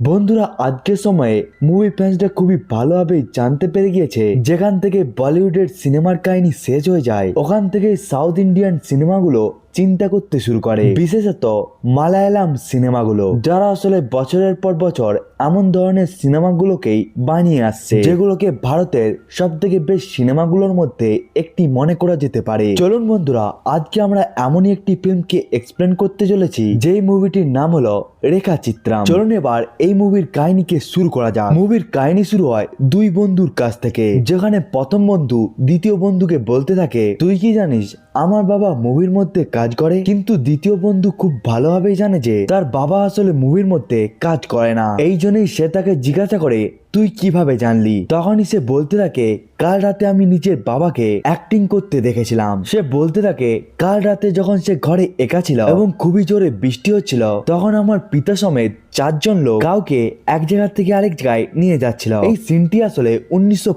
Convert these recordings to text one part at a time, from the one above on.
বন্ধুরা, আজকের সময়ে মুভি ফ্যান্সরা খুবই ভালোভাবে জানতে পেরে গিয়েছে। যেখান থেকে বলিউডের সিনেমার কাহিনী শেষ হয়ে যায়, ওখান থেকে সাউথ ইন্ডিয়ান সিনেমাগুলো চিন্তা করতে শুরু করে। বিশেষত মালায়ালাম সিনেমাগুলো, যারা আসলে বছরের পর বছর এমন ধরনের সিনেমাগুলোকেই বানিয়ে আসছে, যেগুলোকে ভারতের সব থেকে বেশ সিনেমাগুলোর মধ্যে একটি মনে করা যেতে পারে। চলুন বন্ধুরা, আজকে আমরা এমনই একটি ফিল্মকে এক্সপ্লেন করতে চলেছি, যেই মুভিটির নাম হলো রেখা চিত্রাম চলুন এবার এই মুভির কাহিনীকে শুরু করা যাক। মুভির কাহিনী শুরু হয় দুই বন্ধুর কাছ থেকে, যেখানে প্রথম বন্ধু দ্বিতীয় বন্ধুকে বলতে থাকে, তুই কি জানিস, আমার বাবা মুভির মধ্যে কাজ করে। কিন্তু দ্বিতীয় বন্ধু খুব ভালোভাবেই জানে যে, তার বাবা আসলে মুভির মধ্যে কাজ করে না। এই জন্যই সে তাকে জিজ্ঞাসা করে, তুই কীভাবে জানলি? তখনই সে বলতে থাকে কাল রাতে আমি নিজের বাবাকে অ্যাক্টিং করতে দেখেছিলাম। সে বলতে থাকে, কাল রাতে যখন সে ঘরে একা ছিল এবং খুবই জোরে বৃষ্টি হচ্ছিল, তখন আমার পিতা সমেত চারজন লোক কাউকে এক জায়গা থেকে আরেক জায়গায় নিয়ে যাচ্ছিল। এই সিনটি আসলে উনিশশো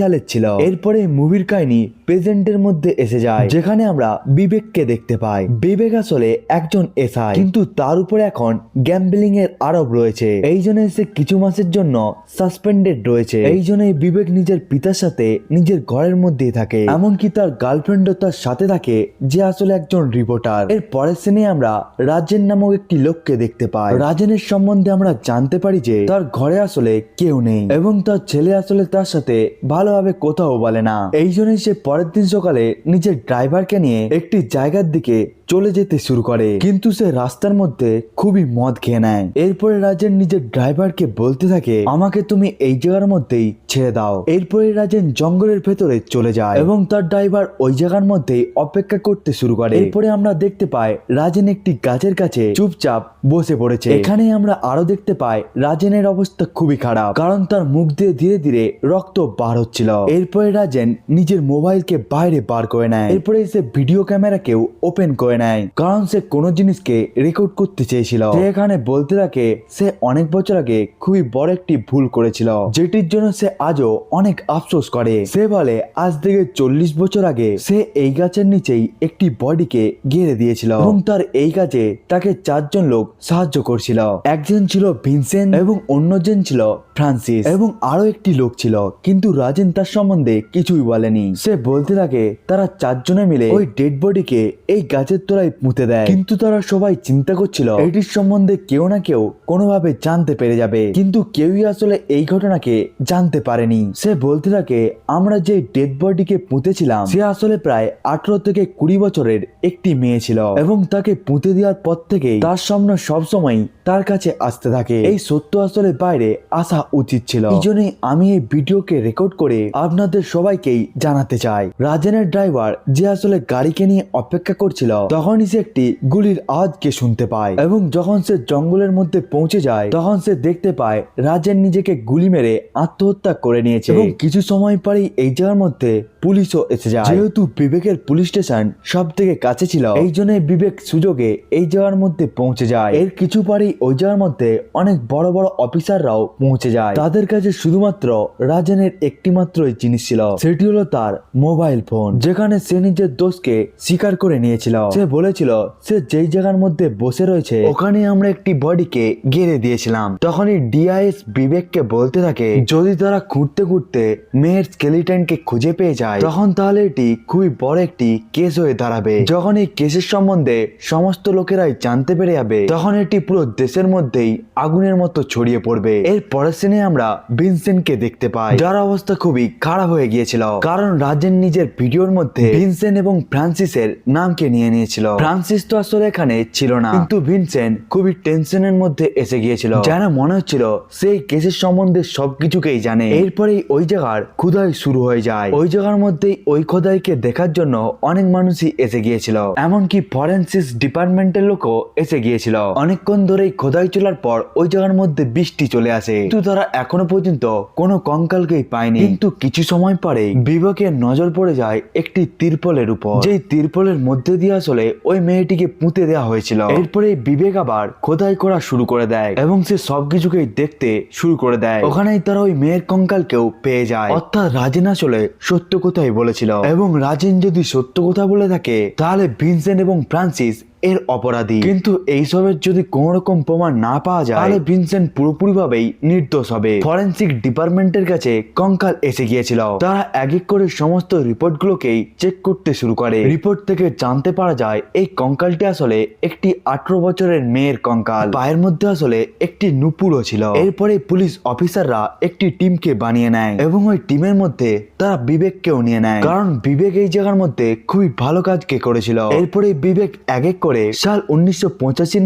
সালের ছিল। এরপরে মুভির কাহিনী প্রেজেন্টের মধ্যে এসে যায়, যেখানে আমরা বিবেককে দেখতে পাই। বিবেক আসলে একজন এসআই, কিন্তু তার উপরে এখন গ্যাম্বলিং এর আরোপ রয়েছে। এই জন্য সে কিছু মাসের জন্য সাসপেন্ডেড রয়েছে। এই জন্যই বিবেক নিজের পিতার সাথে নিজের ঘরের মধ্যেই থাকে। এমনকি তার গার্লফ্রেন্ডও তার সাথে থাকে, যে আসলে একজন রিপোর্টার এর পরের সিনে আমরা রাজেন নামক একটি লোককে দেখতে পাই। রাজেনের সম্বন্ধে আমরা জানতে পারি যে তার ঘরে আসলে কেউ নেই এবং তার ছেলে আসলে তার সাথে ভালোভাবে কোথাও বলে না। এই জন্যই সে পরের দিন সকালে নিজের ড্রাইভারকে নিয়ে একটি জায়গার দিকে চলে যেতে শুরু করে। কিন্তু সে রাস্তার মধ্যে খুবই মদ খেয়ে নেয়। এরপরে রাজেন নিজের ড্রাইভারকে বলতে থাকে, আমাকে তুমি এই জায়গার মধ্যেই ছেড়ে দাও। এরপরে রাজেন জঙ্গলের ভেতরে চলে যায় এবং তার ড্রাইভার ওই জায়গার মধ্যেই অপেক্ষা করতে শুরু করে। এরপরে আমরা দেখতে পাই, রাজেন একটি গাছের কাছে চুপচাপ বসে পড়েছে। এখানে আমরা আরও দেখতে পাই, রাজেনের অবস্থা খুবই খারাপ, কারণ তার মুখ দিয়ে ধীরে ধীরে রক্ত বার হচ্ছিল। এরপরে রাজেন নিজের মোবাইলকে বাইরে বার করে নেয়। এরপরে সে ভিডিও ক্যামেরাকেও ওপেন করে নেয় কারণ সে কোনো জিনিসকে রেকর্ড করতে চেয়েছিল। সে এখানে বলতে থাকে, সে অনেক বছর আগে খুবই বড় একটি ভুল করেছিল। যেটির জন্য সে আজও অনেক আফসোস করে। সে বলে, আজ থেকে চল্লিশ বছর আগে সে এই গাছের নিচেই একটি বডিকে গেড়ে দিয়েছিল এবং তার এই কাজে তাকে চারজন লোক সাহায্য করছিল। একজন ছিল ভিনসেন্ট এবং অন্যজন ছিল ফ্রান্সিস। এবং আরও একটি লোক ছিল, কিন্তু রাজেন তার সম্বন্ধে কিছুই বলেনি। সে বলতে থাকে, তারা চারজনে মিলে ওই ডেড বডিকে এই গাছের তলায় পুঁতে দেয়। কিন্তু তারা সবাই চিন্তা করছিল, এটির সম্বন্ধে কেউ না কেউ কোনোভাবে জানতে পেরে যাবে। কিন্তু কেউই আসলে এই ঘটনাকে জানতে পারেনি। সে বলতে থাকে, আমরা যে ডেড বডিকে পুঁতেছিলাম, সে আসলে প্রায় আঠারো থেকে কুড়ি বছরের একটি মেয়ে ছিল। এবং তাকে পুঁতে দেওয়ার পর থেকেই তার সামনে সবসময় তার কাছে আসতে থাকে। এই সত্য আসলে বাইরে আসা উচিত ছিল। এই জন্যই আমি এই ভিডিওকে রেকর্ড করে আপনাদের সবাইকেই জানাতে চাই। রাজেনের ড্রাইভার যে আসলে গাড়িকে নিয়ে অপেক্ষা করছিল, তখনই সে একটি গুলির আওয়াজকে শুনতে পায় এবং যখন সে জঙ্গলের মধ্যে পৌঁছে যায়, তখন সে দেখতে পায় রাজেন নিজেকে গুলি মেরে আত্মহত্যা করে নিয়েছে এবং কিছু সময় পরেই এই জায়গার মধ্যে পুলিশও এসে যায়। যেহেতু বিবেকের পুলিশ স্টেশন সব থেকে কাছে ছিল এই জন্য বিবেক সুযোগে এই জায়গার মধ্যে পৌঁছে যায়। এর কিছু পরেই ওই জায়গার মধ্যে অনেক বড় বড় অফিসাররাও পৌঁছে যায় তাদের কাছে শুধুমাত্র রাজেনের একটি মাত্রই জিনিস ছিল। সেটি হলো তার মোবাইল ফোন, যেখানে সে নিজের দোষকে স্বীকার করে নিয়েছিল। সে বলেছিল, সে যেই জায়গার মধ্যে বসে রয়েছে, ওখানে আমরা একটি বডিকে গেড়ে দিয়েছিলাম। তখনই ডিআইএস বিবেককে বলতে থাকে, যদি তারা খুঁড়তে খুঁড়তে মেয়ের স্কেলিটনকে খুঁজে পেয়ে যায়, তখন তাহলে এটি খুবই বড় একটি কেস হয়ে দাঁড়াবে। যখন এই কেসের সম্বন্ধে সমস্ত লোকেরাই জানতে পেরে যাবে, তখন এটি পুরো দেশের মধ্যেই আগুনের মতো ছড়িয়ে পড়বে। এর পরের সিনে আমরা ভিনসেন্টকে দেখতে পাই। যার অবস্থা খুবই খারাপ হয়ে গিয়েছিল, কারণ রাজেন নিজের ভিডিওর মধ্যে ভিনসেন্ট এবং ফ্রান্সিসের নামকে নিয়ে নিয়েছিল। ফ্রান্সিস তো আসলে এখানে ছিল না, কিন্তু ভিনসেন্ট খুবই টেনশনের মধ্যে এসে গিয়েছিল। যেন মনে হচ্ছিল, সেই কেসের সম্বন্ধে সবকিছুকেই জানে। এরপরেই ওই জায়গার খুদাই শুরু হয়ে যায়। ওই জায়গার মধ্যেই ওই খোদাইকে দেখার জন্য অনেক মানুষই এসে গিয়েছিল। এমনকি ফরেন্সিস ডিপার্টমেন্টের লোকও এসে গিয়েছিল। অনেকক্ষণ ধরেই খোদাই চলার পর ওই জায়গার মধ্যে বৃষ্টি চলে আসে। কিন্তু তারা এখনও পর্যন্ত কোনো কঙ্কালকেই পায়নি। কিন্তু কিছু সময় পরে বিবেকের নজর পড়ে যায় একটি তিরপলের উপর। যেই তিরপলের মধ্যে দিয়ে আসলে ওই মেয়েটিকে পুঁতে দেওয়া হয়েছিল। এরপরে বিবেক আবার খোদাই করা শুরু করে দেয় এবং সে সবকিছুকেই দেখতে শুরু করে দেয়। ওখানেই তারা ওই মেয়ের কঙ্কালকেও পেয়ে যায়। অর্থাৎ রাজেন আসলে সত্য কথাই বলেছিল। এবং রাজেন যদি সত্য কথা বলে থাকে, তাহলে ভিনসেন্ট এবং ফ্রান্সিস এর অপরাধী। কিন্তু এইসবের যদি কোনো রকম প্রমাণ না পাওয়া যায়, তাহলে ভিনসেন্ট পুরোপুরিভাবেই নির্দোষ হবে। ফরেন্সিক ডিপার্টমেন্টের কাছে কঙ্কাল এসে গিয়েছিল। তারা এক এক করে সমস্ত রিপোর্ট রিপোর্টগুলোকেই চেক করতে শুরু করে। রিপোর্ট থেকে জানতে পারা যায়, এই কঙ্কালটি আসলে একটি আঠারো বছরের মেয়ের কঙ্কাল। পায়ের মধ্যে আসলে একটি নুপুরও ছিল। এরপরে পুলিশ অফিসাররা একটি টিমকে বানিয়ে নেয় এবং ওই টিমের মধ্যে তারা বিবেককেও নিয়ে নেয়। কারণ বিবেক এই জায়গার মধ্যে খুবই ভালো কাজকে করেছিল। এরপরে বিবেক এক এক করে সাল উনিশশো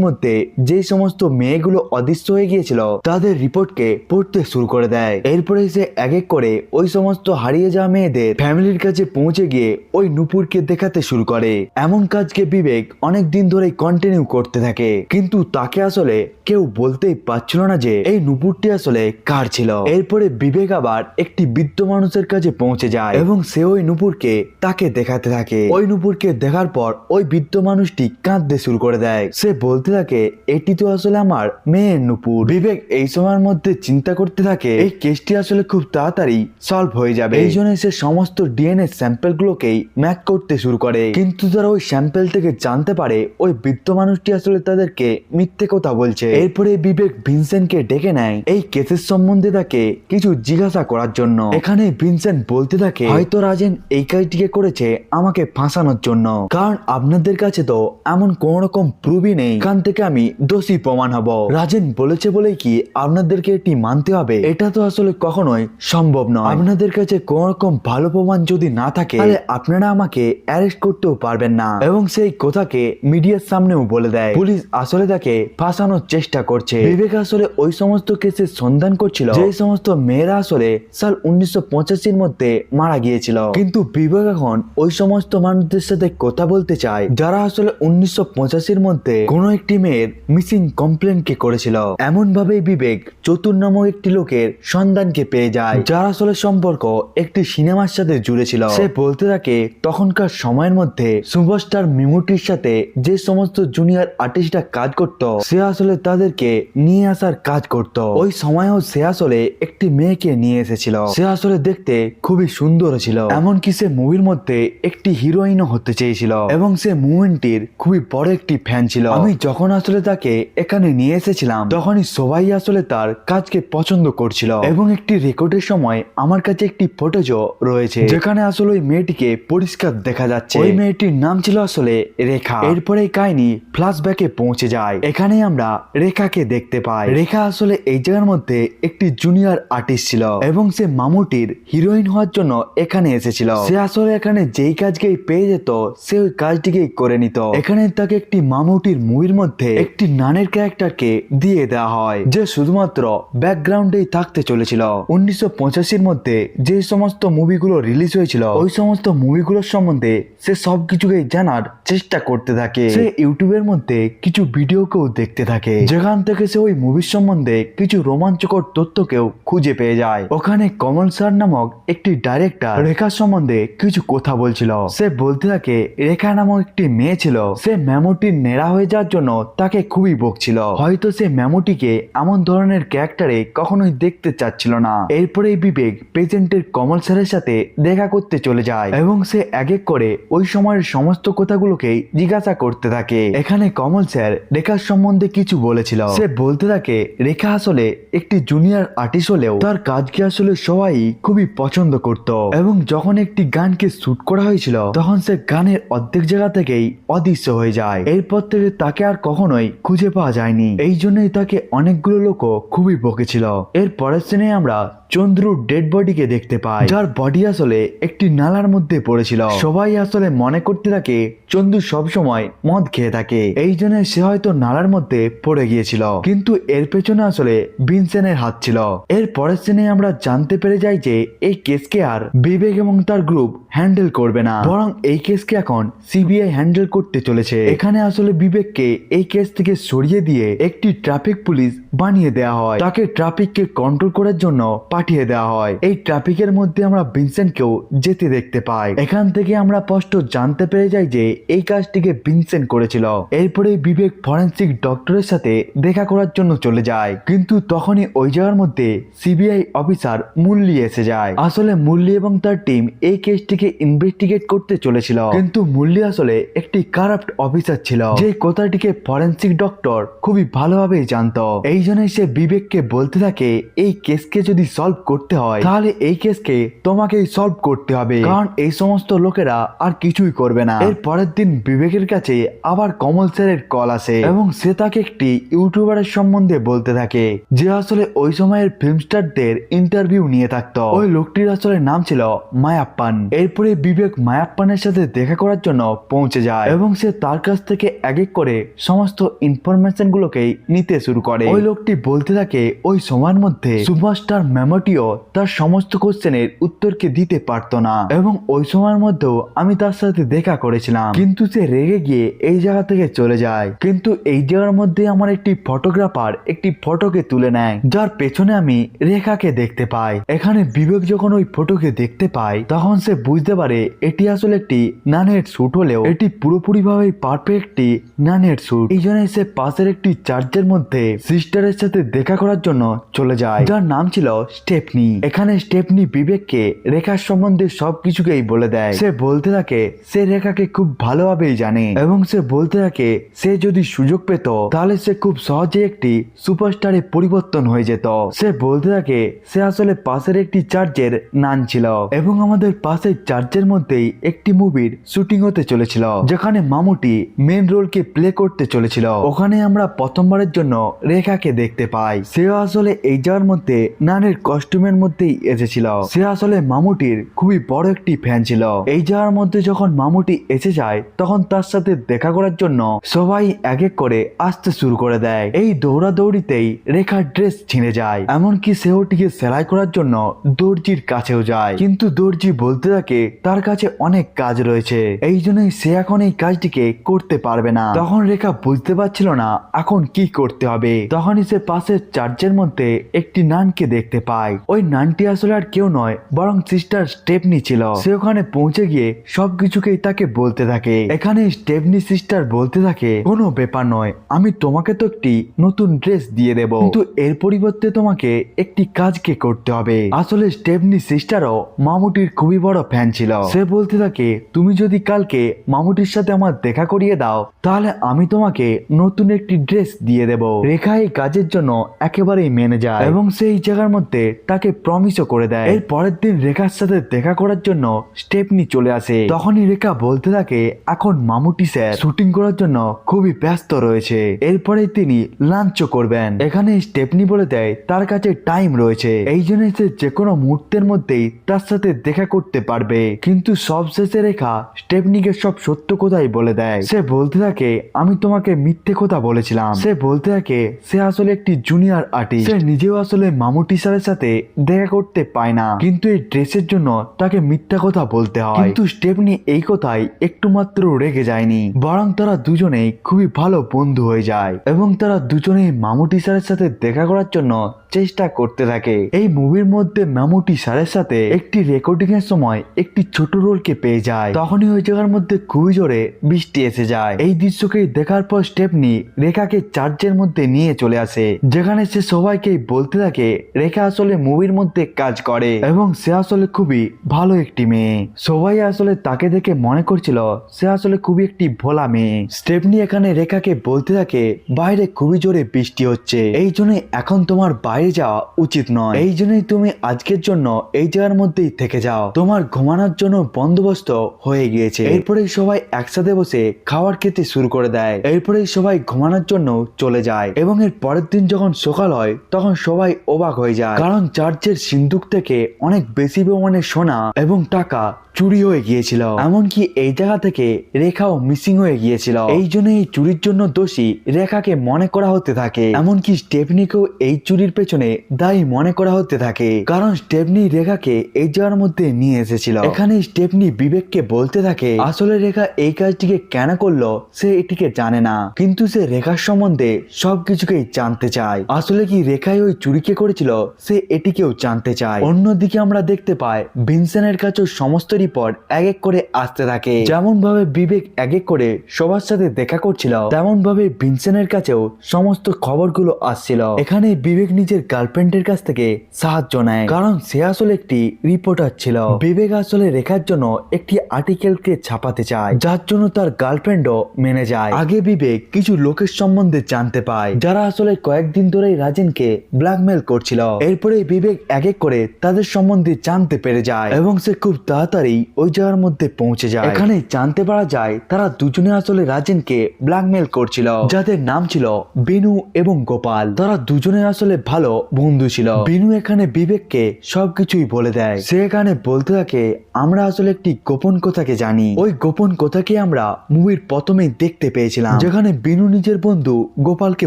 মধ্যে যে সমস্ত মেয়েগুলো অদৃশ্য হয়ে গিয়েছিল, তাদের রিপোর্টকে পড়তে শুরু করে দেয়। এরপরে সে এক এক করে ওই সমস্ত হারিয়ে যাওয়া মেয়েদের ফ্যামিলির কাছে পৌঁছে গিয়ে ওই নুপুরকে দেখাতে শুরু করে। এমন কাজকে বিবেক অনেক দিন ধরে কন্টিনিউ করতে থাকে। কিন্তু তাকে আসলে কেউ বলতেই পারছিল না যে এই নুপুরটি আসলে কার ছিল। এরপরে বিবেক আবার একটি বৃদ্ধ মানুষের কাছে পৌঁছে যায় এবং সে ওই নুপুরকে তাকে দেখাতে থাকে। ওই নুপুরকে দেখার পর ওই বৃদ্ধ মানুষটি কাঁদতে শুরু করে দেয়। সে বলতে থাকে, এটি তো আসলে আমার মেয়ের নুপুর। বিবেক এই সময়ের মধ্যে চিন্তা করতে থাকে, এই কেসটি আসলে খুব তাড়াতাড়ি সলভ হয়ে যাবে। এই জন্য সে সমস্ত ডিএনএ স্যাম্পেল গুলোকেই ম্যাক করতে শুরু করে। কিন্তু তারা ওই স্যাম্পেল থেকে জানতে পারে, ওই বৃদ্ধ মানুষটি আসলে তাদেরকে মিথ্যে কথা বলছে। এরপরে বিবেক ভিনসেন্টকে ডেকে নেয়, এই কেসের সম্বন্ধে তাকে কিছু জিজ্ঞাসা করার জন্য। এখানে ভিনসেন্ট বলতে থাকে, হয়তো রাজেন এই কাজটিকে করেছে আমাকে ফাঁসানোর জন্য। কারণ আপনাদের কাছে তো এমন কোন রকম প্রুভই নেই। এখান থেকে আমি দোষী প্রমাণ হব। রাজেন বলেছে বলেই কি আপনাদেরকে এটি মানতে হবে? এটা তো আসলে কখনোই সম্ভব নয়। আপনাদের কাছে কোন রকম ভালো প্রমাণ যদি না থাকে, তাহলে আপনারা আমাকে অ্যারেস্ট করতেও পারবেন না। এবং সেই কথাকে মিডিয়ার সামনেও বলে দেয়। পুলিশ আসলে তাকে ফাঁসানোর চেষ্টা করছে। বিবেক আসলে ওই সমস্ত কেসের সন্ধান করছিল। যে সমস্ত মেয়েরা আসলে সাল উনিশশো পঁচাশির মধ্যে মারা গিয়েছিল। কিন্তু বিবেক এখন ওই সমস্ত মানুষদের সাথে কথা বলতে চায়। যারা আসলে উনিশশো মধ্যে কোনো একটি মেয়ের মিসিং কমপ্লেনকে করেছিল। এমন ভাবে বিবেক চতুর নামক একটি লোকের সন্ধানকে পেয়ে যায়, যার আসলে সম্পর্ক একটি সিনেমার সাথে জুড়ে ছিল। সে বলতে থাকে, তখনকার সময়ের মধ্যে সুপারস্টার মিমুটির সাথে যে সমস্ত জুনিয়র আর্টিস্টরা কাজ করত, সে আসলে তাদেরকে নিয়ে আসার কাজ করত। ওই সময়ও সে আসলে একটি মেয়েকে নিয়ে এসেছিল। সে আসলে দেখতে খুবই সুন্দর ছিল, এমনকি সে মুভির মধ্যে একটি হিরোইনও হতে চেয়েছিল। এবং সে মুভমেন্টটির খুবই বড় একটি ফ্যান ছিল। আমি যখন আসলে তাকে এখানে নিয়ে এসেছিলাম, তখনই সবাই আসলে তার কাজকে পছন্দ করছিল এবং একটি রেকর্ডের সময় আমার কাছে একটি ফটোজও রয়েছে, যেখানে আসলে ওই মেয়েটিকে পরিষ্কার দেখা যাচ্ছে। ওই মেয়েটির নাম ছিল আসলে রেখা। এরপরে কাহিনী ফ্ল্যাশব্যাকে পৌঁছে যায়। এখানে আমরা রেখাকে দেখতে পাই। রেখা আসলে এই জায়গার মধ্যে একটি জুনিয়র আর্টিস্ট ছিল এবং সে মামুটির হিরোইন হওয়ার জন্য এখানে এসেছিল। সে আসলে এখানে যেই কাজকেই পেয়ে যেত, সে ওই কাজটিকেই করে নিত। এখানে তাকে একটি মামুটির মুভির মধ্যে একটি নানের ক্যারেক্টারকে দিয়ে দেওয়া হয়, যে শুধুমাত্র ব্যাকগ্রাউন্ডেই থাকতে চলেছিল। উনিশশো পঁচাশির মধ্যে যে সমস্ত মুভিগুলো রিলিজ হয়েছিল, ওই সমস্ত মুভিগুলোর সম্বন্ধে সে সবকিছুকে জানার চেষ্টা করতে থাকে। সে ইউটিউবের মধ্যে কিছু ভিডিওকেও দেখতে থাকে। যেখান থেকে সে ওই মুভির সম্বন্ধে কিছু রোমাঞ্চকর তথ্যকেও খুঁজে পেয়ে যায়। ওখানে কমল স্যার নামক একটি ডাইরেক্টর রেখার সম্বন্ধে কিছু কথা বলছিল। সে বলতে থাকে, রেখা নামক একটি মেয়ে ছিল। সে মেমোটির নেড়া হয়ে যাওয়ার জন্য তাকে খুবই বকছিল। হয়তো সে মেমোটিকে এমন ধরনের ক্যারেক্টারে কখনোই দেখতে চাচ্ছিল না। এরপরে বিবেক প্রেজেন্টের কমল স্যারের সাথে দেখা করতে চলে যায় এবং সে এক এক করে ওই সময়ের সমস্ত কথাগুলোকে জিজ্ঞাসা করতে থাকে। এখানে কমল স্যার রেখার সম্বন্ধে কিছু বলেছিল। সে বলতে থাকে, রেখা আসলে একটি জুনিয়র আর্টিস্ট হলেও তার কাজকে আসলে সবাই খুবই পছন্দ করত এবং যখন একটি গানকে শুট করা হয়েছিল, তখন সে গানের অর্ধেক জায়গা থেকেই অদৃশ্য হয়ে যায়। এরপর থেকে তাকে আর কখনোই খুঁজে পাওয়া যায়নি। এই জন্যই তাকে অনেকগুলো লোকও খুবই বকেছিল। এর পরের সিনে আমরা চন্দ্রুর ডেড বডিকে দেখতে পায়। যার বডি আসলে একটি নালার মধ্যে পড়েছিল। সবাই আসলে মনে করতে থাকে, চন্দ্র সব সময় মদ খেয়ে থাকে। এই জন্য সে হয়তো নালার মধ্যে পড়ে গিয়েছিল। কিন্তু এর পেছনে আসলে ভিনসেনের হাত ছিল। এর পরের সিনে আমরা জানতে পেরে যাই যে এই কেসকে আর বিবেক এবং তার গ্রুপ হ্যান্ডেল করবে না। বরং এই কেসকে এখন সিবিআই হ্যান্ডেল করতে চলেছে। এখানে আসলে বিবেককে এই কেস থেকে সরিয়ে দিয়ে একটি ট্রাফিক পুলিশ বানিয়ে দেওয়া হয়। তাকে ট্রাফিককে কন্ট্রোল করার জন্য পাঠিয়ে দেওয়া হয়। এই ট্রাফিকের মধ্যে আমরা ভিনসেন্টকেও যেতে দেখতে পাই। এখান থেকে আমরা স্পষ্ট জানতে পেরে যাই যে এই কাজটিকে ভিনসেন্ট করেছিল। এরপরে বিবেক ফরেন্সিক ডক্টরের সাথে দেখা করার জন্য চলে যায়। কিন্তু তখনই ওই জায়গার মধ্যে সিবিআই অফিসার মুরলি এসে যায়। আসলে মুরলি এবং তার টিম এই কেসটিকে ইনভেস্টিগেট করতে চলেছিল। কিন্তু মুরলি আসলে একটি কারাপ্ট অফিসার ছিল। যে কথাটিকে ফরেন্সিক ডক্টর খুবই ভালোভাবেই জানতো। এই জন্যই সে বিবেককে বলতে থাকে, এই কেসকে যদি সলভ করতে হয়। তাহলে এই কেসকে তোমাকেই সলভ করতে হবে। কারণ এই সমস্ত লোকেরা আর কিছুই করবে না। এর পরের দিন বিবেকের কাছে আবার কমল স্যারের কল আসে এবং সে তাকে একটি ইউটিউবারের সম্বন্ধে বলতে থাকে। যে আসলে ওই সময়ের ফিল্ম স্টারদের ইন্টারভিউ নিয়ে থাকতো। ওই লোকটির আসলে নাম ছিল মায়াপ্পান। এরপরে বিবেক মায়াপ্পানের সাথে দেখা করার জন্য পৌঁছে যায় এবং সে তার কাছ থেকে এক এক করে সমস্ত ইনফরমেশন গুলোকেই নিতে শুরু করে। ওই লোকটি বলতে থাকে, ওই সময়ের মধ্যে সুপারস্টার মেমোটিও তার সমস্ত কোশ্চেনের উত্তরকে দিতে পারতো না। এবং ওই সময়ের মধ্যেও আমি তার সাথে দেখা করেছিলাম। কিন্তু সে রেগে গিয়ে এই জায়গা থেকে চলে যায়। কিন্তু এই জায়গার মধ্যে আমার একটি ফটোগ্রাফার একটি ফটোকে তুলে নেয়। যার পেছনে আমি রেখাকে দেখতে পাই। এখানে বিবেক যখন ওই ফটোকে দেখতে পায়, তখন সে বুঝতে পারে এটি আসলে একটি নানের শুট হলেও এটি পুরোপুরি ভাবে পারফেক্ট নানের শুট এই জন্য সে পাশের একটি চার্চের মধ্যে সিস্টারের সাথে দেখা করার জন্য চলে যায়, যার নাম ছিল স্টেপনি। এখানে স্টেপনি বিবেককে রেখার সম্বন্ধে সবকিছুকেই বলে দেয়। সে বলতে থাকে, সে রেখাকে খুব ভালোভাবেই জানে। এবং সে বলতে থাকে, সে যদি সুযোগ পেত, তাহলে সে খুব সহজে একটি সুপারস্টারে পরিবর্তন হয়ে যেত। সে বলতে থাকে, সে আসলে পাশের একটি চার্চের নান ছিল এবং আমাদের পাশের চার্চের মধ্যেই একটি মুভির শুটিং হতে চলেছিল, যেখানে মামুটি মেন রোলকে প্লে করতে চলেছিল। ওখানে আমরা প্রথমবারের জন্য রেখাকে দেখতে পাই। সে আসলে এই যাওয়ার মধ্যে নানের কস্টিউমের মধ্যেই এসেছিল। সে আসলে মামুটির খুবই বড় একটি ফ্যান ছিল। এই জায়গার মধ্যে যখন মামুটি এসে যায়, তখন তার সাথে দেখা করার জন্য সবাই এক এক করে আসতে শুরু করে দেয়। এই দৌড়াদৌড়িতেই রেখার ড্রেস ছিঁড়ে যায়। এমনকি সে ওটিকে সেলাই করার জন্য দর্জির কাছেও যায়। কিন্তু দর্জি বলতে থাকে, তার কাছে অনেক কাজ রয়েছে। এই জন্যই সে এখন এই কাজটিকে করতে পারবে না। তখন রেখা বুঝতে পারছিল না, এখন কি করতে হবে? তখনই সে পাশের চার্চের মধ্যে একটি নানকে দেখতে পায় ওই নানটি আসলে আর কেউ নয়, বরং সিস্টার স্টেপনি ছিল। সে ওখানে পৌঁছে গিয়ে সবকিছুকেই তাকে বলতে থাকে। এখানে স্টেপনি সিস্টার বলতে থাকে, কোনো ব্যাপার নয়, আমি তোমাকে তো একটি নতুন ড্রেস দিয়ে দেব। কিন্তু এর পরিবর্তে তোমাকে একটি কাজকে করতে হবে। আসলে স্টেপনি সিস্টারও মামুটির খুবই বড় ফ্যান ছিল। সে বলতে থাকে, তুমি যদি কালকে মামুটির সাথে আমার দেখা করিয়ে দাও, তাহলে আমি তোমাকে নতুন একটি ড্রেস দিয়ে দেব। রেখা এই কাজের জন্য একেবারেই মেনে যায়। এবং সেই জায়গার মধ্যে তাকে প্রমিসও করে দেয়। এর পরের দিন রেখার সাথে দেখা করার জন্য স্টেপনি চলে আসে। তখনই রেখা বলতে থাকে, এখন মামুটি স্যার শুটিং করার জন্য খুবই ব্যস্ত রয়েছে। এরপরে তিনি লাঞ্চও করবেন। এখানে স্টেপনি বলে দেয়, তার কাছে টাইম রয়েছে। এই জন্য সে যে কোনো মুহূর্তের মধ্যেই তার সাথে দেখা করতে পারবে। কিন্তু সব শেষে রেখা স্টেপনিকে সব সত্য কথাই বলে দেয়। সে বলতে থাকে, আমি তোমাকে মিথ্যে কথা বলেছিলাম। সে বলতে থাকে, সে আসলে একটি জুনিয়র আর্টিস্ট সে নিজেও আসলে মামুটি স্যারের সাথে দেখা করতে পায় না। কিন্তু এই ড্রেসের জন্য তাকে মিথ্যা কথা বলতে হয়। কিন্তু স্টেপনি এই কথাই একটু মাত্র রেগে যায়নি। বরং তারা দুজনেই খুবই ভালো বন্ধু হয়ে যায় এবং তারা দুজনেই মামুটি স্যারের সাথে দেখা করার জন্য চেষ্টা করতে থাকে। এই মুভির মধ্যে মামুটি স্যারের সাথে একটি রেকর্ডিং এর সময় একটি ছোট রোলকে পেয়ে যায়। তখনই ওই জায়গার মধ্যে খুবই জোরে বৃষ্টি এসে যায়। এই দৃশ্যকে দেখার পর স্টেপনি রেখাকে চার্চের মধ্যে নিয়ে চলে আসে, যেখানে সে সবাইকে বলতে থাকে, রেখা আসলে মুভির মধ্যে কাজ করে এবং সে আসলে খুবই ভালো একটি মেয়ে। সবাই আসলে তাকে দেখে মনে করছিল সে আসলে খুবই একটি ভোলা মেয়ে। স্টেপনি এখানে রেখাকে বলতে থাকে, বাইরে খুবই জোরে বৃষ্টি হচ্ছে। এই জন্য এখন তোমার বাইরে যাওয়া উচিত নয়। এই জন্যই তুমি আজকের জন্য এই জায়গার মধ্যেই থেকে যাও। তোমার ঘুমানোর জন্য বন্দোবস্ত হয়ে গিয়েছে। এরপরেই সবাই একসাথে বসে খাওয়ার খেতে শুরু করে দেয়। এরপরেই সবাই ঘুমানোর জন্য চলে যায়। এবং এর পরের দিন যখন সকাল হয়, তখন সবাই অবাক হয়ে যায়। কারণ চার্চের সিন্ধুক থেকে অনেক বেশি পরিমাণে সোনা এবং টাকা চুরি হয়ে গিয়েছিল। এমনকি এই জায়গা থেকে রেখাও মিসিং হয়ে গিয়েছিল। এই জন্য এই চুরির জন্য দোষী রেখাকে মনে করা হতে থাকে। এমনকি স্টেফনিকেও এই চুরির পেছনে দায়ী মনে করা হতে থাকে। কারণ স্টেপনি রেখাকে এই জায়গার মধ্যে নিয়ে এসেছিল। এখানে স্টেপনি বিবেককে বলতে থাকে, আসলে রেখা এই কাজটিকে কেন করল? সে এটিকে জানে না। কিন্তু সে রেখার সম্বন্ধে সবকিছুকেই জানতে চায়। আসলে কি রেখাই ওই চুরিকে করেছিল? সে এটিকেও জানতে চায় অন্যদিকে আমরা দেখতে পাই, ভিনসেনের কাছেও সমস্ত রিপোর্ট এক এক করে আসতে থাকে। যেমন ভাবে বিবেক এক এক করে সবার সাথে দেখা করছিল তেমন ভাবে ভিনসেনের কাছেও সমস্ত খবরগুলো আসছিল। এখানে বিবেক নিজের গার্লফ্রেন্ডের কাছ থেকে সাহায্য নেয়, কারণ সে আসলে একটি রিপোর্টার ছিল। বিবেক আসলে রেখার জন্য একটি আর্টিকেলকে ছাপাতে চায়, যার জন্য তার গার্লফ্রেন্ডও মেনে যায়। আগে বিবেক কিছু লোকের সম্বন্ধে জানতে পায়, যারা আসলে কয়েকদিন ধরেই রাজেনকে ব্ল্যাকমেল করছিল। এরপরে বিবেক এক এক করে তাদের সম্বন্ধে জানতে পেরে যায় এবং সে খুব তাড়াতাড়ি ওই জায়গার মধ্যে পৌঁছে যায়। এখানে জানতে পারা যায়, তারা দুজনে আসলে রাজেনকে ব্ল্যাকমেল করছিল। যাদের নাম ছিল বিনু এবং গোপাল। তারা দুজনে আসলে ভালো বন্ধু ছিল। বিনু এখানে বিবেককে সবকিছুই বলে দেয়। সে এখানে বলতে থাকে, আমরা আসলে একটি গোপন কথাকে জানি। ওই গোপন কথাকে আমরা মুভির প্রথমেই দেখতে পেয়েছিলাম। যেখানে বিনু নিজের বন্ধু গোপালকে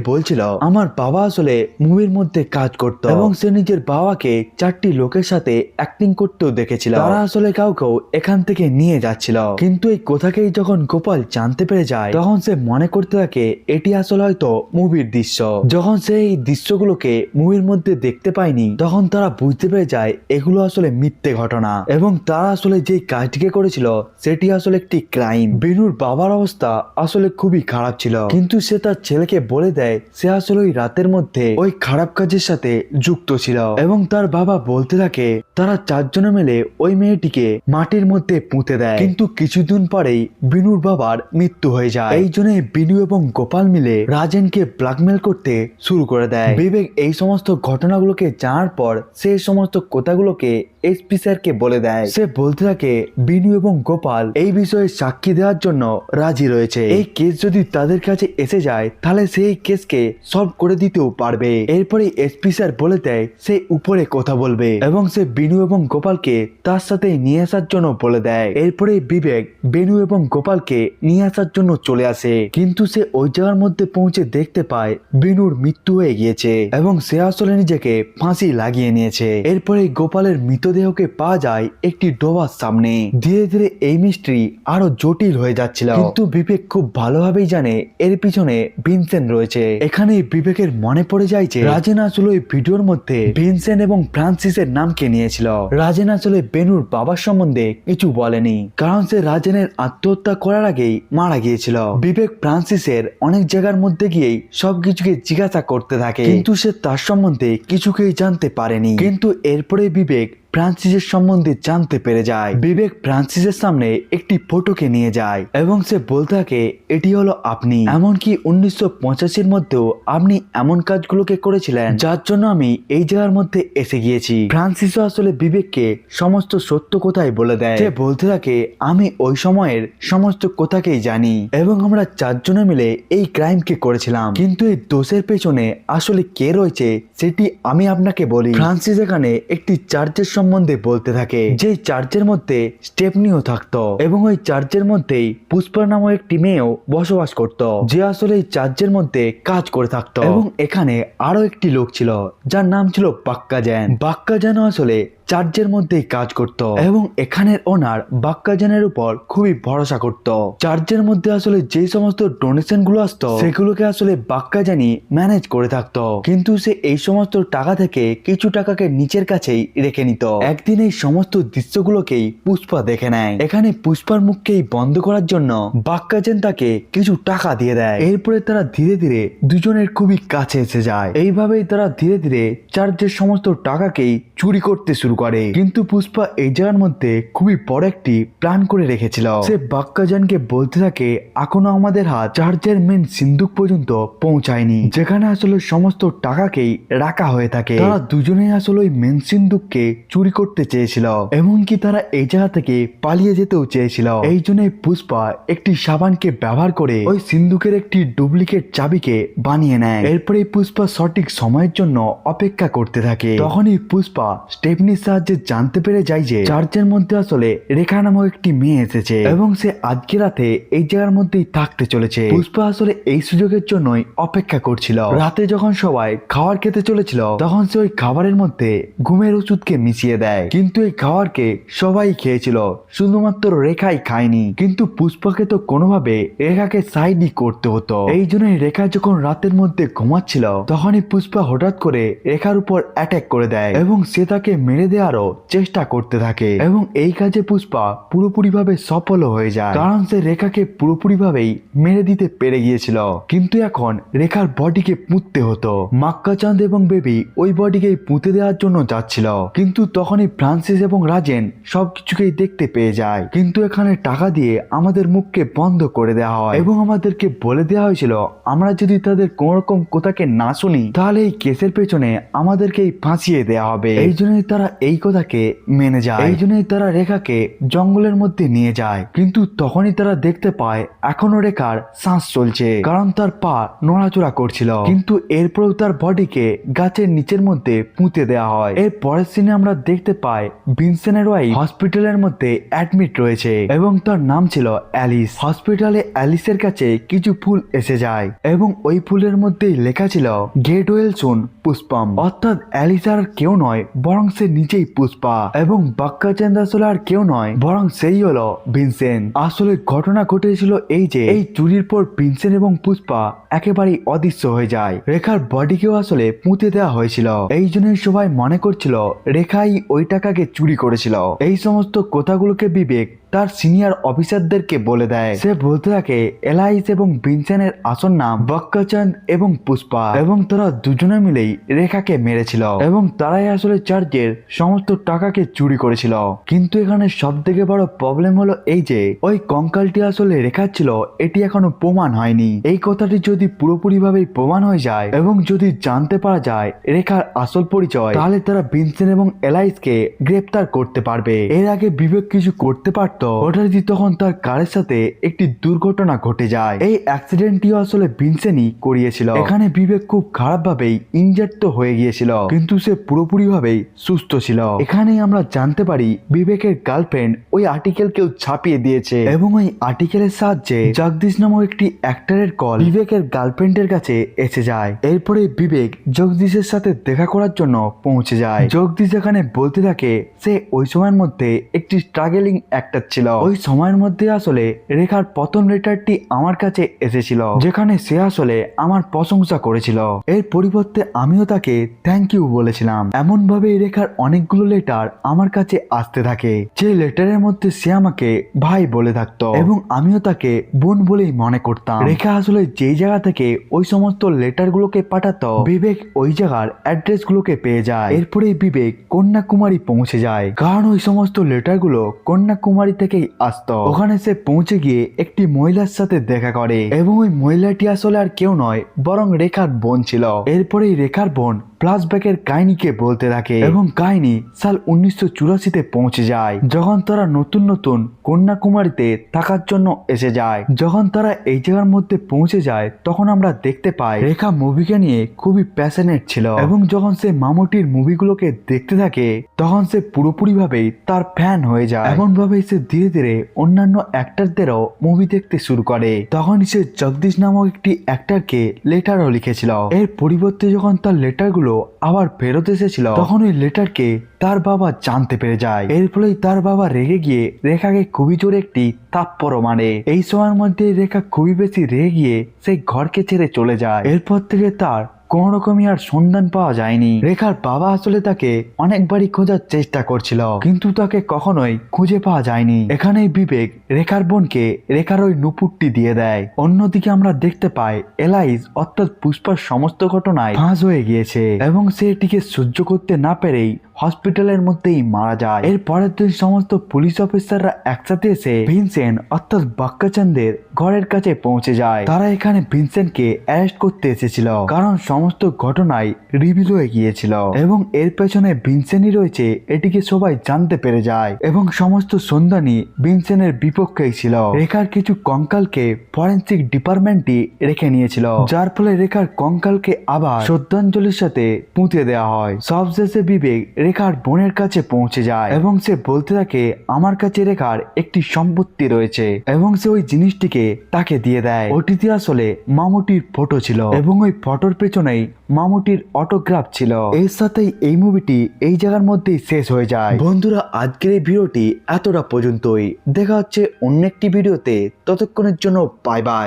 বলছিল, আমার বাবা আসলে মুভির মধ্যে কাজ করত। এবং সে নিজের বাবাকে চারটি লোকের সাথে অ্যাক্টিং করতেও দেখেছিল তারা আসলে কাউকেও এখান থেকে নিয়ে যাচ্ছিল কিন্তু এই কোথাকেই যখন গোপাল জানতে পেরে যায়, তখন সে মনে করতে থাকে, এটি আসলে হয়তো মুভির দৃশ্য। যখন সে এই দৃশ্যগুলোকে মুভির মধ্যে দেখতে পায়নি, তখন তারা বুঝতে পেরে যায়, এগুলো আসলে মিথ্যে ঘটনা। এবং তারা আসলে যে কাজটিকে করেছিল, সেটি আসলে একটি ক্রাইম বিনুর বাবার অবস্থা আসলে খুবই খারাপ ছিল। কিন্তু সে তার ছেলেকে বলে দেয়, সে আসলে ওই রাতের মধ্যে ওই খারাপ কাজের সাথে যুক্ত ছিল। এবং তার বাবা বলতে থাকে, তারা চারজনে মিলে ওই মেয়েটিকে মাটির মধ্যে পুঁতে দেয়। কিন্তু কিছুদিন পরেই বিনুর বাবার মৃত্যু হয়ে যায়। এই জন্য বিনু এবং গোপাল মিলে রাজেনকে ব্ল্যাকমেল করতে শুরু করে দেয়। বিবেক এই সমস্ত ঘটনাগুলোকে জানার পর সে সমস্ত কথাগুলোকে এসপি স্যারকে বলে দেয়। সে বলতে থাকে, বিনু এবং গোপাল এই বিষয়ে সাক্ষী দেওয়ার জন্য রাজি রয়েছে। এই কেস যদি তাদের কাছে এসে যায়, তাহলে সেই কেসকে সলভ করে দিতেও পারবে। এরপরে এসপি স্যার বলে দেয়, সে উপরে কথা বলবে এবং সে বিনু এবং গোপালকে তার সাথে নিয়ে আসার জন্য বলে দেয়। এরপরে বিবেক বেনু এবং গোপালকে নিয়ে আসার জন্য চলে আসে। কিন্তু সে ওই জায়গার মধ্যে পৌঁছে দেখতে পায় বিনুর মৃত্যু হয়ে গিয়েছে এবং সে আসলে নিজেকে ফাঁসি লাগিয়ে নিয়েছে। এরপরে গোপালের মৃতদেহকে পাওয়া যায় একটি ডোবার সামনে। ধীরে ধীরে এই মিস্ট্রি আরও জটিল হয়ে যাচ্ছিল। কিন্তু বিবেক খুব ভালোভাবেই জানে এর পিছনে ভিনসেন্ট রয়েছে। এখানে বিবেকের মনে পড়ে যায় যে রাজেন আসলে ওই ভিডিওর মধ্যে ভিনসেন্ট এবং ফ্রান্সিসের নামকে নিয়েছিল। রাজেন আসলে বেনুর বাবার সম্বন্ধে কিছু বলেনি। কারণ সে রাজেনের আত্মহত্যা করার আগেই মারা গিয়েছিল। বিবেক ফ্রান্সিসের অনেক জায়গার মধ্যে গিয়েই সবকিছুকে জিজ্ঞাসা করতে থাকে। কিন্তু সে তার সম্বন্ধে কিছুকেই জানতে পারেনি। কিন্তু এরপরে বিবেক ফ্রান্সিসের সম্বন্ধে জানতে পেরে যায়। বিবেক ফ্রান্সিসের সামনে একটি ফটোকে নিয়ে যায় এবং সে বলতে থাকে, এটি হলো আপনি। এমনকি উনিশশো পঁচাশির মধ্যেও আপনি এমন কাজগুলোকে করেছিলেন, যার জন্য আমি এই জায়গার মধ্যে এসে গিয়েছি। ফ্রান্সিসও আসলে বিবেককে সমস্ত সত্য কথাই বলে দেয়। সে বলতে থাকে, আমি ওই সময়ের সমস্ত কথাকেই জানি এবং আমরা চারজনে মিলে এই ক্রাইমকে করেছিলাম। কিন্তু এই দোষের পেছনে আসলে কে রয়েছে, সেটি আমি আপনাকে বলি। ফ্রান্সিস এখানে একটি চার্চের সম্বন্ধে বলতে থাকে। যে চার্চের মধ্যে স্টেপনিও থাকতো এবং ওই চার্চের মধ্যেই পুষ্পা নামক একটি মেয়েও বসবাস করত। যে আসলে এই চার্চের মধ্যে কাজ করে থাকতো। এবং এখানে আরও একটি লোক ছিল, যার নাম ছিল বাক্কা জ্যান বাক্কা জ্যান আসলে চার্চের মধ্যেই কাজ করত। এবং এখানের ওনার বাক্কাজানের উপর খুবই ভরসা করত। চার্চের মধ্যে আসলে যে সমস্ত ডোনেশনগুলো আসতো, সেগুলোকে আসলে বাক্কাজানি ম্যানেজ করে থাকতো। কিন্তু সে এই সমস্ত টাকা থেকে কিছু টাকাকে নিচের কাছেই রেখে নিত। একদিন এই সমস্ত দৃশ্যগুলোকেই পুষ্পা দেখে নেয়। এখানে পুষ্পার মুখকেই বন্ধ করার জন্য বাক্কাজান তাকে কিছু টাকা দিয়ে দেয়। এরপরে তারা ধীরে ধীরে দুজনের খুবই কাছে এসে যায়। এইভাবেই তারা ধীরে ধীরে চার্চের সমস্ত টাকাকেই চুরি করতে শুরু করে। কিন্তু পুষ্পা এই জায়গার মধ্যে খুবই বড় একটি প্ল্যান করে রেখেছিল। সে বাক্কাজানকে বলতে থাকে, এখনও আমাদের হাত চার্চের মেন সিন্ধুক পর্যন্ত পৌঁছায়নি। যেখানে আসলে সমস্ত টাকাকেই রাখা হয়ে থাকে। তারা দুজনেই আসলে ওই মেন সিন্ধুককে চুরি করতে চেয়েছিল। এমনকি তারা এই জায়গা থেকে পালিয়ে যেতেও চেয়েছিল। এই জন্যই পুষ্পা একটি সাবানকে ব্যবহার করে ওই সিন্ধুকের একটি ডুপ্লিকেট চাবিকে বানিয়ে নেয়। এরপরে পুষ্পা সঠিক সময়ের জন্য অপেক্ষা করতে থাকে। তখনই পুষ্পা স্টেপনির সাহায্যে জানতে পেরে যায় যে চার্চের মধ্যে আসলে রেখা নামক একটি মেয়ে এসেছে এবং সে আজকে রাতে এই জায়গার মধ্যেই থাকতে চলেছে। পুষ্পা আসলে এই সুযোগের জন্যই অপেক্ষা করছিল। রাতে যখন সবাই খাবার খেতে চলেছিল, তখন সে ওই খাবারের মধ্যে ঘুমের ওষুধকে মিশিয়ে দেয়। কিন্তু এই খাবারকে সবাই খেয়েছিল, শুধুমাত্র রেখাই খায়নি। কিন্তু পুষ্পাকে তো কোনোভাবে রেখাকে সাইডই করতে হতো। এই জন্যই রেখা যখন রাতের মধ্যে ঘুমাচ্ছিল, তখনই পুষ্পা হঠাৎ করে রেখার উপর অ্যাটাক করে দেয় এবং সে তাকে মেরে দেওয়ারও চেষ্টা করতে থাকে এবং এই কাজে পুষ্পা পুরোপুরিভাবে সফল হয়ে যায়। কারণ সে রেখাকে পুরোপুরিভাবেই মেরে দিতে পেরে গিয়েছিল। কিন্তু এখন রেখার বডিকে পুঁততে হতো। মাক্কা চাঁদ এবং বেবি ওই বডিকে পুঁতে দেওয়ার জন্য যাচ্ছিল। কিন্তু তখনই ফ্রান্সিস এবং রাজেন সবকিছুকেই দেখতে পেয়ে যায়। কিন্তু এখানে টাকা দিয়ে আমাদের মুখকে বন্ধ করে দেওয়া হয় এবং আমাদেরকে বলে দেওয়া হয়েছিল, আমরা যদি তাদের কোন রকম কোথাকে না শুনি, তাহলে এই কেসের পেছনে আমাদেরকেই ফাঁসিয়ে দেওয়া হবে। এই জন্যই তারা এই কথাকে মেনে যায়। এই জন্যই তারা রেখাকে জঙ্গলের মধ্যে নিয়ে যায়। কিন্তু তখনই তারা দেখতে পায়, এখনও রেখার শ্বাস চলছে। কারণ তার পা নড়াচড়া করছিল। কিন্তু এরপরেও তার বডিকে গাছের নিচের মধ্যে পুঁতে দেওয়া হয়। এর পরের সিনে আমরা দেখতে পাই, ভিনসেনের ওয়াইফ হসপিটালের মধ্যে অ্যাডমিট রয়েছে এবং তার নাম ছিল অ্যালিস। হসপিটালে অ্যালিসের কাছে কিছু ফুল এসে যায় এবং ওই ফুলের মধ্যেই লেখা ছিল গেট ওয়েল সুন পুষ্পম অর্থাৎ অ্যালিস আর কেউ নয়, বরং সে নিজেই পুষ্পা এবং বাক্কাচান্দ আসলে আর কেউ নয়, বরং সেই হলো ভিনসেন। আসলে ঘটনা ঘটেছিল এই যে, এই চুরির পর ভিনসেন এবং পুষ্পা একেবারেই অদৃশ্য হয়ে যায়। রেখার বডিকেও আসলে পুঁতে দেওয়া হয়েছিল। এই জন্যই সবাই মনে করছিল, রেখাই ওই টাকাকে চুরি করেছিল। এই সমস্ত কথাগুলোকে বিবেক তার সিনিয়র অফিসারদেরকে বলে দেয়। সে বলতে থাকে এলাইস এবং ভিনসেনের আসল নাম বক্কাচাঁদ এবং পুষ্পা এবং তারা দুজনে মিলেই রেখাকে মেরেছিল এবং তারাই আসলে চার্চের সমস্ত টাকাকে চুরি করেছিল। কিন্তু এখানে সব থেকে বড় প্রবলেম হলো এই যে, ওই কঙ্কালটি আসলে রেখা ছিল এটি এখনও প্রমাণ হয়নি। এই কথাটি যদি পুরোপুরি ভাবে প্রমাণ হয়ে যায় এবং যদি জানতে পারা যায় রেখার আসল পরিচয়, তাহলে তারা ভিনসেন এবং এলাইসকে গ্রেপ্তার করতে পারবে। এর আগে বিবেক কিছু করতে পারত হঠাৎই তখন তার কারের সাথে একটি দুর্ঘটনা ঘটে যায়। এই অ্যাক্সিডেন্টটিও আসলে ভিনসেনই করিয়েছিল। এখানে বিবেক খুব খারাপ ভাবেই ইনজার্ড তো হয়ে গিয়েছিল। কিন্তু সে পুরোপুরি ভাবেই সুস্থ ছিল। এখানেই আমরা জানতে পারি বিবেকের গার্লফ্রেন্ড ওই আর্টিকেল কেউ ছাপিয়ে দিয়েছে। এবং ওই আর্টিকেলের সাহায্যে জগদীশ নামক একটি অ্যাক্টরের কল বিবেকের গার্লফ্রেন্ডের কাছে এসে যায়। এরপরে বিবেক জগদীশের সাথে দেখা করার জন্য পৌঁছে যায়। জগদীশ এখানে বলতে থাকে, সে ওই সময়ের মধ্যে একটি স্ট্রাগলিং অ্যাক্টর ছিল ওই সময়ের মধ্যে আসলে রেখার প্রথম লেটারটি আমার কাছে এসেছিল, যেখানে সে আসলে আমার প্রশংসা করেছিল। এর পরিবর্তে আমিও তাকে থ্যাংক ইউ বলেছিলাম। এমন ভাবে রেখার অনেকগুলো লেটার আমার কাছে আসতে থাকে, যে লেটারের মধ্যে সে আমাকে ভাই বলে থাকতো এবং আমিও তাকে বোন বলেই মনে করতাম। রেখা আসলে যেই জায়গা থেকে ওই সমস্ত লেটার গুলোকে পাঠাতো, বিবেক ওই জায়গার অ্যাড্রেস গুলোকে পেয়ে যায়। এরপরে বিবেক কন্যাকুমারী পৌঁছে যায়। কারণ ওই সমস্ত লেটারগুলো কন্যাকুমারী থেকেই আসতো। ওখানে সে পৌঁছে গিয়ে একটি মহিলার সাথে দেখা করে এবং ওই মহিলাটি আসলে আর কেউ নয়, বরং রেখার বোন ছিল। এরপরেই রেখার বোন ফ্ল্যাশব্যাকের কাহিনীকে বলতে থাকে এবং কাহিনী সাল উনিশশো চুরাশিতে পৌঁছে যায়, যখন তারা নতুন নতুন কন্যাকুমারীতে থাকার জন্য এসে যায়। যখন তারা এই জায়গার মধ্যে পৌঁছে যায়, তখন আমরা দেখতে পাই রেখা মুভিকে নিয়ে খুবই প্যাশনেট ছিল এবং যখন সে মামুটির মুভিগুলোকে দেখতে থাকে, তখন সে পুরোপুরি ভাবেই তার ফ্যান হয়ে যায়। এমন ভাবে সে ধীরে ধীরে অন্যান্য অ্যাক্টারদেরও মুভি দেখতে শুরু করে। তখন সে জগদীশ নামক একটি অ্যাক্টারকে লেটারও লিখেছিল। এর পরিবর্তে যখন তার লেটারগুলো আবার ফেরত এসেছিল, তখন ওই লেটারকে তার বাবা জানতে পেরে যায়। এর ফলেই তার বাবা রেগে গিয়ে রেখাকে খুবই জোরে একটি তাপ্পরও মানে এই সময়ের মধ্যে রেখা খুবই বেশি রেগে গিয়ে সেই ঘরকে ছেড়ে চলে যায়। এরপর থেকে তার কোন রকমই আর সন্ধান পাওয়া যায়নি। রেখার বাবা আসলে তাকে অনেকবারই খোঁজার চেষ্টা করছিল, কিন্তু তাকে কখনোই খুঁজে পাওয়া যায়নি। এখানেই বিবেক রেখার বোনকে রেখার ওই নুপুরটি দিয়ে দেয়। অন্যদিকে আমরা দেখতে পাই, এলাইজ অর্থাৎ পুষ্পার সমস্ত ঘটনায় ফাঁস হয়ে গিয়েছে এবং সে এটিকে সহ্য করতে না পেরেই হসপিটালের মধ্যেই মারা যায়। এর পরের দিন সমস্ত পুলিশ অফিসাররা একসাথে এসে ভিনসেন্ট অর্থাৎ বাক্কাচান্দের ঘরের কাছে পৌঁছে যায়। তারা এখানে ভিনসেন্টকে অ্যারেস্ট করতে এসেছিল, কারণ সমস্ত ঘটনায় রিভিল হয়ে গিয়েছিল এবং এর পেছনে ভিনসেনই রয়েছে, এটিকে সবাই জানতে পেরে যায় এবং সমস্ত সন্ধানী ভিনসেনের বিপক্ষেই ছিল। রেখার কিছু কঙ্কালকে ফরেন্সিক ডিপার্টমেন্টই রেখে নিয়েছিল, যার ফলে রেখার কঙ্কালকে আবার শ্রদ্ধাঞ্জলির সাথে পুঁতে দেওয়া হয়। সবশেষে বিবেক রেখার বোনের কাছে পৌঁছে যায় এবং সে বলতে থাকে, আমার কাছে রেখার একটি সম্পত্তি রয়েছে। এবং সে ওই জিনিসটিকে তাকে দিয়ে দেয়। ওটিতে আসলে মামুটির ফটো ছিল এবং ওই ফটোর পেছনেই মামুটির অটোগ্রাফ ছিল। এর সাথেই এই মুভিটি এই জায়গার মধ্যেই শেষ হয়ে যায়। বন্ধুরা, আজকের এই ভিডিওটি এতটা পর্যন্তই। দেখা হচ্ছে অন্য একটি ভিডিওতে ততক্ষণের জন্য বাই বাই